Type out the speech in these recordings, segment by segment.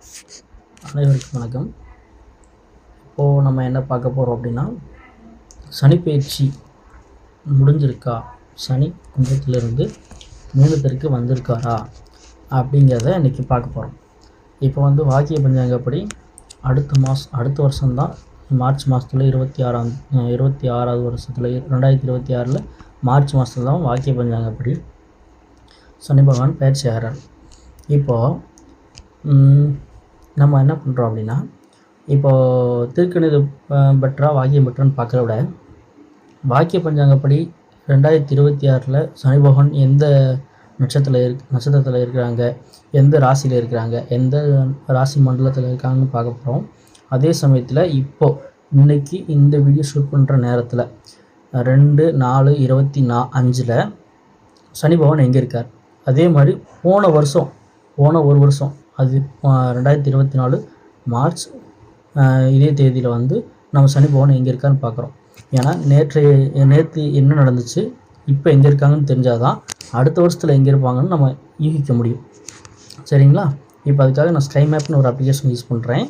அனைவருக்கும் வணக்கம். இப்போது நம்ம என்ன பார்க்க போகிறோம் அப்படின்னா சனி பயிற்சி முடிஞ்சிருக்கா? சனி கும்பத்திலிருந்து மீனத்திற்கு வந்திருக்காரா? அப்படிங்கிறத இன்றைக்கி பார்க்க போகிறோம் இப்போ வந்து வாக்கிய பஞ்சாங்கப்படி அடுத்த மாதம் அடுத்த வருஷம்தான் மார்ச் மாதத்துல இருபத்தி ஆறாம் இருபத்தி ஆறாவது வருஷத்தில் ரெண்டாயிரத்தி இருபத்தி ஆறில் மார்ச் மாதத்துல தான் வாக்கிய பஞ்சாங்கப்படி சனி பகவான் பயிற்சி ஆகிறார். இப்போது நம்ம என்ன பண்ணுறோம் அப்படின்னா இப்போது திருக்கணித பெற்றா வாக்கியம் பெற்றான்னு பார்க்கறத விட வாக்கிய பஞ்சாங்கப்படி ரெண்டாயிரத்தி இருபத்தி ஆறில் சனி பகவான் எந்த நட்சத்திரத்தில் இருக் நட்சத்திரத்தில் இருக்கிறாங்க எந்த ராசியில் இருக்கிறாங்க எந்த ராசி மண்டலத்தில் இருக்காங்கன்னு பார்க்க போகிறோம் அதே சமயத்தில் இப்போது இன்றைக்கி இந்த வீடியோ ஷூட் பண்ணுற நேரத்தில் ரெண்டு நாலு இருபத்தி நா அஞ்சில் சனி பகவான் எங்கே இருக்கார்? அதே மாதிரி போன வருஷம் போன ஒரு வருஷம் அது ரெண்டாயிரத்தி இருபத்தி நாலு மார்ச் இதே தேதியில் வந்து நம்ம சனி பகவான் எங்கே இருக்கான்னு பார்க்குறோம் ஏன்னா நேற்று நேற்று என்ன நடந்துச்சு இப்போ எங்கே இருக்காங்கன்னு தெரிஞ்சாதான் அடுத்த வருஷத்தில் எங்கே இருப்பாங்கன்னு நம்ம யூகிக்க முடியும். சரிங்களா? இப்போ அதுக்காக நான் ஸ்கை மேப்னு ஒரு அப்ளிகேஷன் யூஸ் பண்ணுறேன்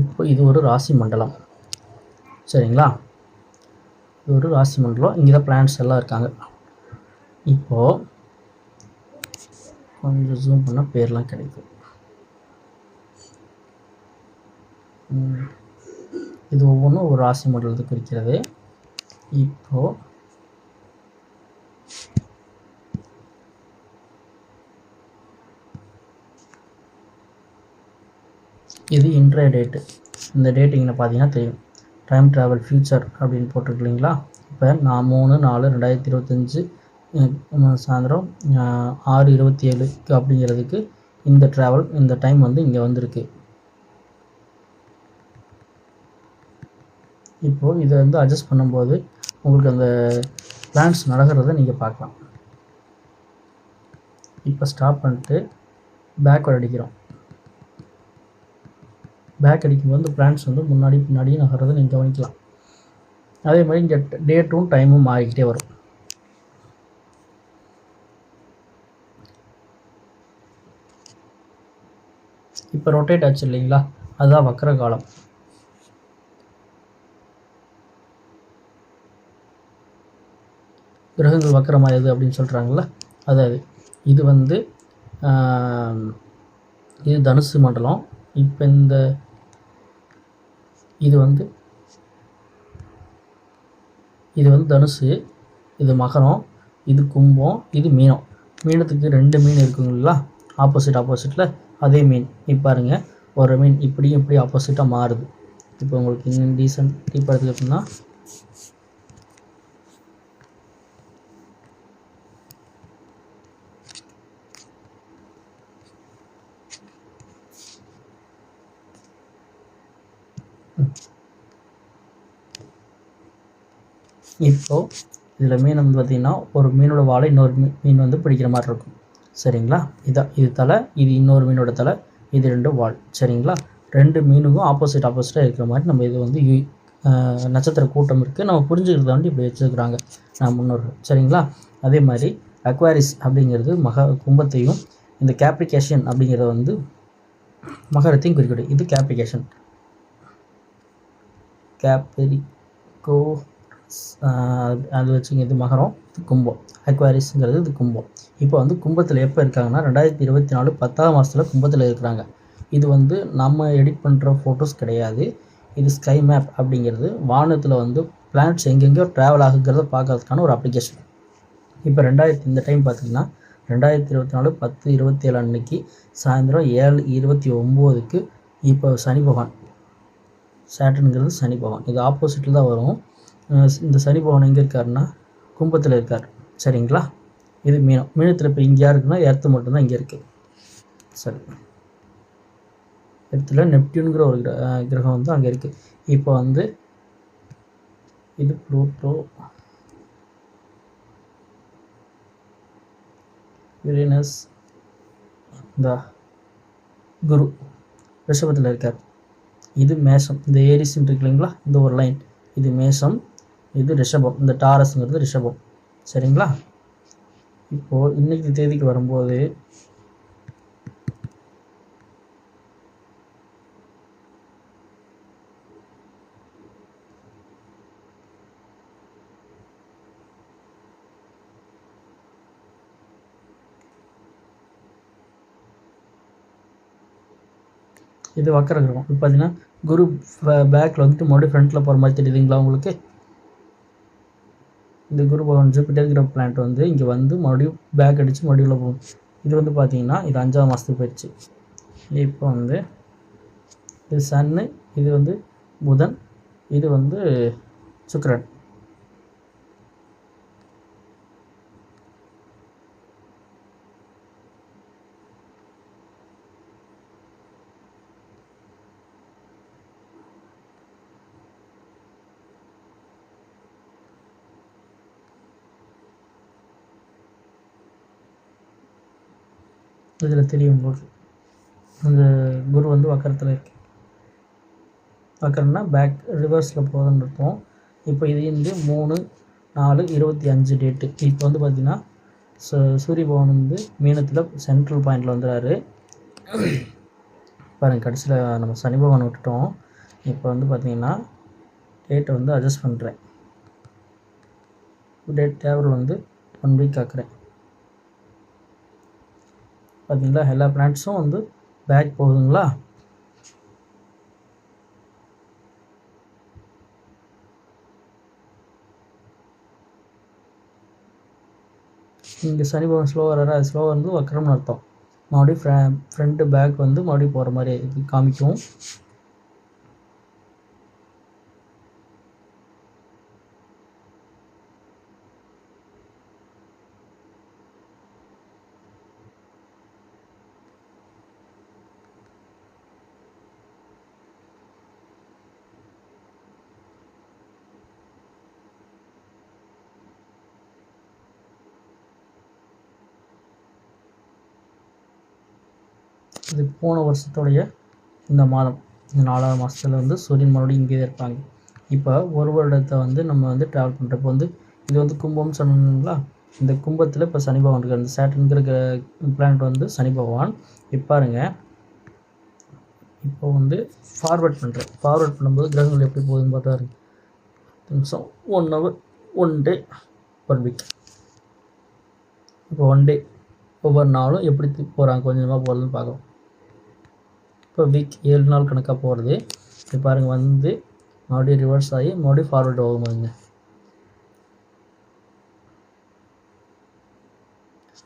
இப்போ இது ஒரு ராசி மண்டலம். சரிங்களா? இது ஒரு ராசி மண்டலம். இங்கே தான் பிளான்ஸ் எல்லாம் இருக்காங்க. இப்போது கொஞ்சம் ஜூம் பண்ணால் பேர்லாம் கிடைக்கும். இது ஒவ்வொன்றும் ஒரு ராசி மண்டலத்தை குறிக்கிறது. இப்போது இது இன்றைய டேட்டு இந்த டேட் இங்கே பார்த்தீங்கன்னா தெரியும். டைம் ட்ராவல் ஃபியூச்சர் அப்படின்னு போட்டிருக்கு இல்லைங்களா? இப்போ நான் மூணு நாலு ரெண்டாயிரத்தி இருபத்தஞ்சி சாயந்தரம் ஆறு இருபத்தி ஏழுக்கு அப்படிங்கிறதுக்கு இந்த ட்ராவல் இந்த டைம் வந்து இங்கே வந்திருக்கு. இப்போது இதை வந்து அட்ஜஸ்ட் பண்ணும்போது உங்களுக்கு அந்த பிளான்ஸ் நடக்கிறத நீங்கள் பார்க்கலாம். இப்போ ஸ்டாப் பண்ணிட்டு பேக்வர்ட் அடிக்கிறோம். பேக் அடிக்கும்போது இந்த பிளான்ஸ் வந்து முன்னாடி பின்னாடி நகர்றதை நீங்கள் கவனிக்கலாம். அதே மாதிரி இங்கே டேட்டும் டைமும் மாறிக்கிட்டே வரும். இப்போ ரொட்டேட் ஆச்சு இல்லைங்களா? அதுதான் வக்கர காலம். கிரகங்கள் வக்கரமாயது அப்படின்னு சொல்கிறாங்களா அதாவது இது வந்து இது தனுசு மண்டலம். இப்போ இந்த இது வந்து இது வந்து தனுசு இது மகரம் இது கும்பம் இது மீனம். மீனத்துக்கு ரெண்டு மீன் இருக்குங்களா ஆப்போசிட் ஆப்போசிட்டில் அதே மீன். இப்போ பாருங்க ஒரு மீன் இப்படி இப்படி ஆப்போசிட்டாக மாறுது. இப்போ உங்களுக்கு இன்னும் டீசன்ட் இப்போ எடுத்துக்கிட்டோம்னா இப்போது இதில் மீன் வந்து பார்த்திங்கன்னா ஒரு மீனோட வாழை இன்னொரு மீன் வந்து பிடிக்கிற மாதிரி இருக்கும். சரிங்களா? இதான் இது தலை இது இன்னொரு மீனோட தலை இது ரெண்டு வால். சரிங்களா? ரெண்டு மீனுக்கும் ஆப்போசிட் ஆப்போசிட்டாக இருக்கிற மாதிரி நம்ம இது வந்து யூ நட்சத்திர கூட்டம் இருக்குது நம்ம புரிஞ்சுக்கிறத வந்து இப்படி வச்சுருக்குறாங்க. நான் முன்னோர்கள். சரிங்களா? அதே மாதிரி அக்வாரிஸ் அப்படிங்கிறது மக கும்பத்தையும் இந்த கேப்ரிகேஷன் அப்படிங்கிறத வந்து மகரத்தையும் குறிக்கிடும் இது கேப்ரிகேஷன் கேப்ரிகோ அது வச்சுங்க இது மகரம். கும்பம். அக்வாரிஸுங்கிறது இது கும்பம். இப்போ வந்து கும்பத்தில் எப்போ இருக்காங்கன்னா ரெண்டாயிரத்தி இருபத்தி நாலு பத்தாம் மாதத்தில் கும்பத்தில் இருக்கிறாங்க. இது வந்து நம்ம எடிட் பண்ணுற ஃபோட்டோஸ் கிடையாது. இது ஸ்கை மேப் அப்படிங்கிறது வானத்தில் வந்து பிளானட்ஸ் எங்கெங்கேயோ ட்ராவல் ஆகுங்கிறத பார்க்கறதுக்கான ஒரு அப்ளிகேஷன் இப்போ ரெண்டாயிரத்தி இந்த டைம் பார்த்தீங்கன்னா ரெண்டாயிரத்தி இருபத்தி நாலு பத்து இருபத்தி ஏழு அன்னைக்கு சாயந்தரம் ஏழு இருபத்தி ஒம்போதுக்கு இப்போ சனி பகவான். சேட்டனுங்கிறது சனி பகவான். இது ஆப்போசிட்டில் தான் வரும். இந்த சனி பகவான் எங்கே இருக்காருன்னா கும்பத்தில் இருக்கார். சரிங்களா? இது மீனம் மீனத்தில் இப்போ இங்கே இருக்குன்னா எர்த்து மட்டும்தான் இங்கே இருக்குது சரி. எர்த்தில் நெப்டியூனுங்கிற ஒரு கிர- கிரகம் வந்து அங்கே இருக்குது இப்போ வந்து இது ப்ளூட்டோ. யுரேனஸ். இந்த. குரு. ரிஷபத்தில் இருக்கார். இது மேஷம். இந்த ஏரிஸ்ன்னு இருக்கு இல்லைங்களா? இந்த ஒரு லைன் இது மேஷம். இது ரிஷபம். இந்த டாரஸ்ங்கிறது ரிஷபம். சரிங்களா? இப்போது இன்னைக்கு தேதிக்கு வரும்போது இது வக்கரம் இருக்கும் இப்போ பார்த்தீங்கன்னா குரு பேக்கில் வந்துட்டு மறுபடியும் ஃப்ரண்ட்டில் போகிற மாதிரி தெரியுதுங்களா உங்களுக்கு? இந்த குரு பகவான் ஜூபிட்டர்ங்கிற பிளான்ட் வந்து இங்கே வந்து மறுபடியும் பேக் அடித்து மறுபடியும் போகும். இது வந்து பார்த்தீங்கன்னா இது அஞ்சாவது மாதத்துக்கு போயிடுச்சு இப்போ வந்து இது சன்னு இது வந்து புதன் இது வந்து சுக்கரன். இதில் தெரியும் போது அந்த குரு வந்து வக்கரத்தில் இருக்கு. வக்கரம்னா பேக் ரிவர்ஸில் போகுதுன்னு இருக்கும் இப்போ இது வந்து மூணு நாலு இருபத்தி அஞ்சு டேட்டு இப்போ வந்து பார்த்திங்கன்னா சூரிய பவன் வந்து மீனத்தில் சென்ட்ரல் பாயிண்டில் வந்துடுறாரு பாருங்கள் கடைசியில் நம்ம சனி பகவான் விட்டுட்டோம். இப்போ வந்து பார்த்திங்கன்னா டேட்டை வந்து அட்ஜஸ்ட் பண்ணுறேன் டேட் டேபிள் வந்து ஒன் வீக் ஆக்குறேன். பார்த்தீங்களா? எல்லா பிளான்ட்ஸும் வந்து பேக் போகுதுங்களா? இங்கே சனி பவன் ஸ்லோ வர அது ஸ்லோ வந்து வக்கரம்னு அர்த்தம். மறுபடியும் ஃப்ர ஃப்ரண்ட்டு பேக் வந்து மறுபடியும் போகிற மாதிரி காமிக்கும். இது போன வருஷத்துடைய இந்த மாதம். இந்த நாலாவது மாதத்துல வந்து சூரியன் மறுபடியும் இங்கே இருப்பாங்க. இப்போ ஒரு வருடத்தை வந்து நம்ம வந்து ட்ராவல் பண்ணுறப்போ வந்து இது வந்து கும்பம்னு சொன்னோம்ங்களா இந்த கும்பத்தில் இப்போ சனி பகவான் இருக்கார். இந்த சேட்டன்கிற பிளானட் வந்து சனி பகவான். இப்போ இப்போ வந்து ஃபார்வர்ட் பண்ணுறேன் ஃபார்வர்ட் பண்ணும்போது கிரகங்கள் எப்படி போகுதுன்னு பார்த்தா நிமிஷம் one hour one day one week இப்போ ஒன் டே ஒவ்வொரு நாளும் எப்படி போகிறாங்க கொஞ்சமாக போகிறதுன்னு பார்க்கலாம். இப்போ வீக் ஏழு நாள் கணக்காக போகிறது இப்போ பாருங்கள் வந்து மறுபடியும் ரிவர்ஸ் ஆகி மறுபடியும் ஃபார்வர்ட் ஆகும்போதுங்க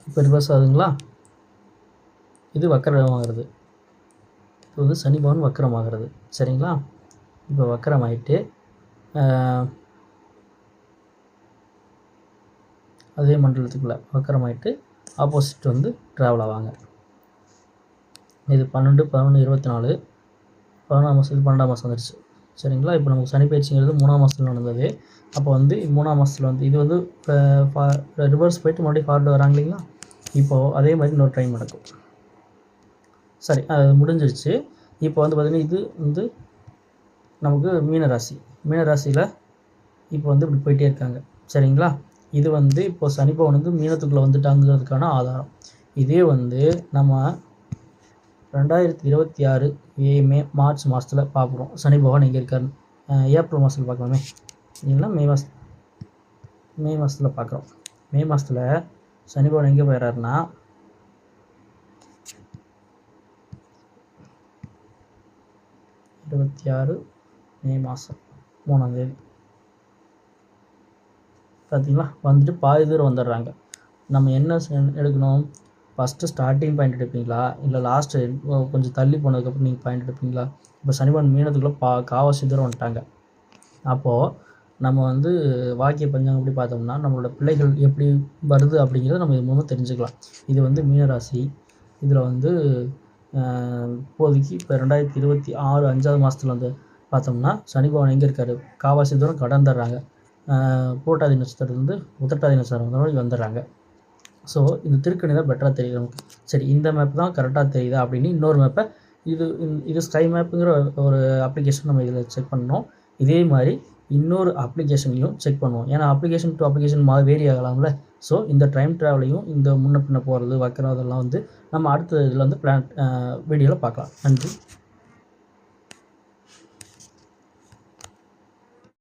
இப்போ ரிவர்ஸ் ஆகுதுங்களா? இது வக்கரமாகிறது. இது வந்து சனி பவன் வக்கரமாகிறது. சரிங்களா? இப்போ வக்கரமாயிட்டு ஆகிட்டு அதே மண்டலத்துக்குள்ளே வக்கரமாயிட்டு ஆப்போசிட் வந்து ட்ராவல் ஆவாங்க. இது பன்னெண்டு பதினொன்று இருபத்தி நாலு பதினொன்றாம் மாதத்துக்கு பன்னெண்டாம் மாதம் வந்துருச்சு. சரிங்களா? இப்போ நமக்கு சனி பயிற்சிங்கிறது மூணாம் மாதத்தில் நடந்தது. அப்போ வந்து மூணாம் மாதத்தில் வந்து இது வந்து ரிவர்ஸ் போயிட்டு மறுபடியும் ஃபார்வர்டு வராங்க இல்லைங்களா? இப்போது அதே மாதிரி இன்னொரு டைம் நடக்கும். சரி அது முடிஞ்சிருச்சு. இப்போ வந்து பார்த்திங்கன்னா இது வந்து நமக்கு மீனராசி. மீனராசியில் இப்போ வந்து இப்படி போயிட்டே இருக்காங்க. சரிங்களா? இது வந்து இப்போ சனி வந்து மீனத்துக்குள்ளே வந்துட்டாங்கிறதுக்கான ஆதாரம். இதே வந்து நம்ம ரெண்டாயிரத்தி இருபத்தி ஆறு ஏ மே மார்ச் மாதத்தில் பார்க்குறோம் சனி பகவான் எங்கே இருக்காருன்னு. அஹ் ஏப்ரல் மாதத்தில் பார்க்கலாமே இல்லைன்னா மே மாதம் மே மாதத்தில் பார்க்குறோம் மே மாதத்தில் சனி பகவான் எங்கே போயிடுறாருன்னா இருபத்தி ஆறு மே மாதம் மூணாம் தேதி. பார்த்தீங்களா வந்துட்டு பாதி தூரம் வந்துடுறாங்க. நம்ம என்ன எடுக்கணும்? ஃபஸ்ட்டு ஸ்டார்டிங் பாயிண்ட் எடுப்பீங்களா? இல்லை லாஸ்ட்டு கொஞ்சம் தள்ளி போனதுக்கப்புறம் நீங்கள் பாயிண்ட் எடுப்பீங்களா? இப்போ சனிபன் மீனத்துக்குள்ளே பா காவாசி தூரம் வந்துட்டாங்க. அப்போது நம்ம வந்து வாக்கிய பஞ்சாங்கம் எப்படி பார்த்தோம்னா நம்மளோட பிள்ளைகள் எப்படி வருது அப்படிங்கிறத நம்ம இது மூலமாக தெரிஞ்சுக்கலாம். இது வந்து மீனராசி. இதில் வந்து இப்போதைக்கு இப்போ ரெண்டாயிரத்தி இருபத்தி ஆறு அஞ்சாவது மாதத்துல வந்து பார்த்தோம்னா சனி பகவான் எங்கே இருக்கார்? காவாசி தூரம் கடந்துடுறாங்க பூட்டாதி நட்சத்திரத்துலேருந்து உத்தட்டாதி நட்சத்திரம் வரை வந்துடுறாங்க. ஸோ இந்த திருக்கணி தான் பெட்டராக தெரியுது நமக்கு. சரி இந்த மேப் தான் கரெக்டாக தெரியுதா அப்படின்னு இன்னொரு மேப்பை இது இது ஸ்கை மேப்புங்கிற ஒரு அப்ளிகேஷன் நம்ம இதில் செக் பண்ணோம். இதே மாதிரி இன்னொரு அப்ளிகேஷன்லையும் செக் பண்ணுவோம். ஏன்னா அப்ளிகேஷன் டு அப்ளிகேஷன் மா வேரி ஆகலாம்ல. ஸோ இந்த டைம் ட்ராவலையும் இந்த முன்ன பின்ன போகிறது வைக்கிறதெல்லாம் வந்து நம்ம அடுத்த இதில் வந்து பிளான் வீடியோவில் பார்க்கலாம். நன்றி.